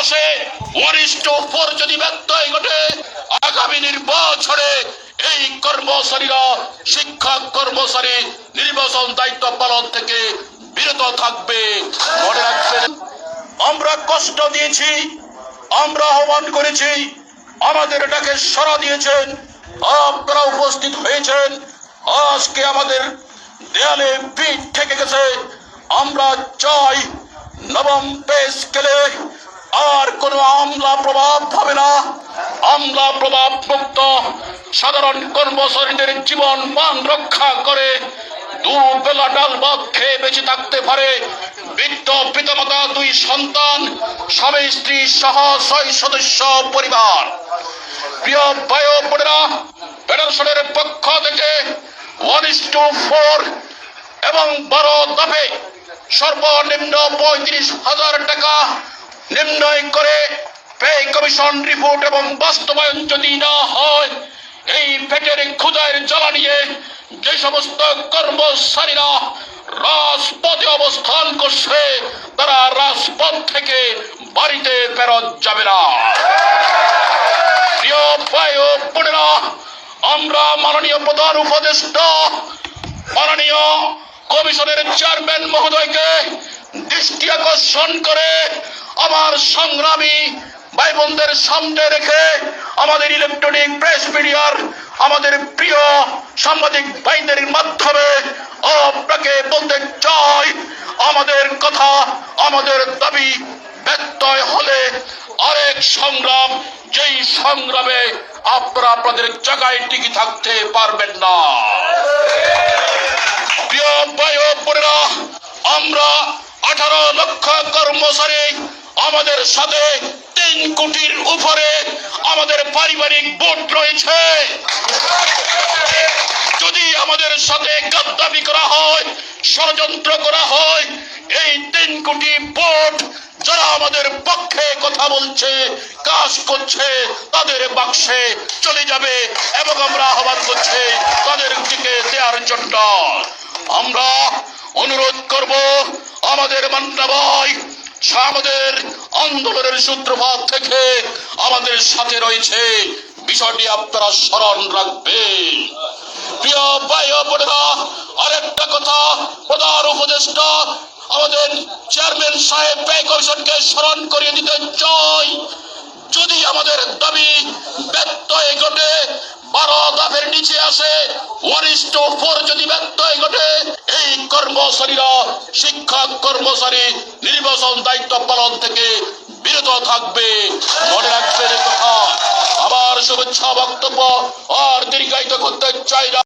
আসে ওয়ারিস্ট ফোর যদি ব্যত্যয় ঘটে, আগামী নির্বাচনে এই কর্মচারীরা শিক্ষক কর্মচারী নির্বাচন দায়িত্ব পালন থেকে বিরত থাকবে। মনে রাখবেন, আমরা কষ্ট দিয়েছি, আমরা আহ্বান করেছি, আমাদের এটাকে সাড়া দিয়েছেন, আপনারা উপস্থিত হয়েছেন, আজকে আমাদের দেয়ালে পিঠ থেকে গেছে। আমরা চাই নবম পে স্কেলে আর কোনো আমলা প্রভাব হবে না। আমলা প্রভাব মুক্ত। সাধারণ কর্মচারীদের জীবন মান রক্ষা করে দুবেলা ডাল ভাত খেয়ে বেঁচে থাকতে পারে। বৃদ্ধ পিতামাতা, দুই সন্তান, স্বামী, স্ত্রী সহ ছয় সদস্য পরিবার। প্রিয় বায়ু বোনেরা, ফেডারেশনের পক্ষ থেকে ওয়ান ইস টু ফোর এবং বারো দফে সর্বনিম্ন পঁয়ত্রিশ হাজার টাকা নির্ণয় করে পে কমিশন রিপোর্ট এবং বাস্তবায়ন যদি না হয়, এই পেটের ক্ষুদায়ের জ্বালা নিয়ে যে সমস্ত কর্মচারীরা রাজপথে অবস্থান করছে, তারা রাজপথ থেকে বাড়িতে ফেরত যাবে না। প্রিয় ভাই ও বোনেরা, আমরা মাননীয় প্রধান উপদেষ্টা, মাননীয় কমিশনের চেয়ারম্যান মহোদয়কে দৃষ্টি আকর্ষণ করে আমার সংগ্রামী ভাই বোনদের সামনে রেখে আমাদের ইলেকট্রনিক প্রেস মিডিয়ার আমাদের প্রিয় সাংবাদিক ভাইদের মাধ্যমে আপনাকে বলতে চাই, আমাদের কথা, আমাদের দাবি ব্যত্যয় হলে আরেক সংগ্রাম, যেই সংগ্রামে আপনারা আপনাদের জায়গায় টিকে থাকতে পারবেন না। প্রিয় ভাই আমরা আঠারো লক্ষ কর্মচারী আমাদের সাথে তিন কোটির উপরে আমাদের পারিবারিক বোট রয়েছে। যদি আমাদের সাথে গাদ্দাবি করা হয়, ষড়যন্ত্র করা হয়, এই তিন কোটি ভোট যারা আমাদের পক্ষে কথা বলছে, কাজ করছে, তাদের বাক্সে চলে যাবে এবং আমরা আহ্বান করছি তাদের দিকে দেওয়ার জন্য। আমরা অনুরোধ করব, আমাদের মান্না ভাই আমাদের আন্দোলনের সূত্রপাত থেকে আমাদের সাথে রয়েছে বিষয়টি আপনারা স্মরণ রাখবেন। প্রিয় বোনেরা, আরেকটা কথা প্রধান উপদেষ্টা, আমাদের চেয়ারম্যান সাহেব ব্যয় কমিশনকে স্মরণ করিয়ে দিতে চাই। যদি আমাদের দাবি ব্যত্যয় ঘটে নিচে আসে ওয়ারিস্ট ফোর যদি ব্যত্যয় ঘটে, এই কর্মচারীরা, শিক্ষক, কর্মচারী, নির্বাচন দায়িত্ব পালন থেকে বিরত থাকবে। মনে রাখবেন কথা। আমার শুভেচ্ছা বক্তব্য আর দীর্ঘায়িত করতে চাই না।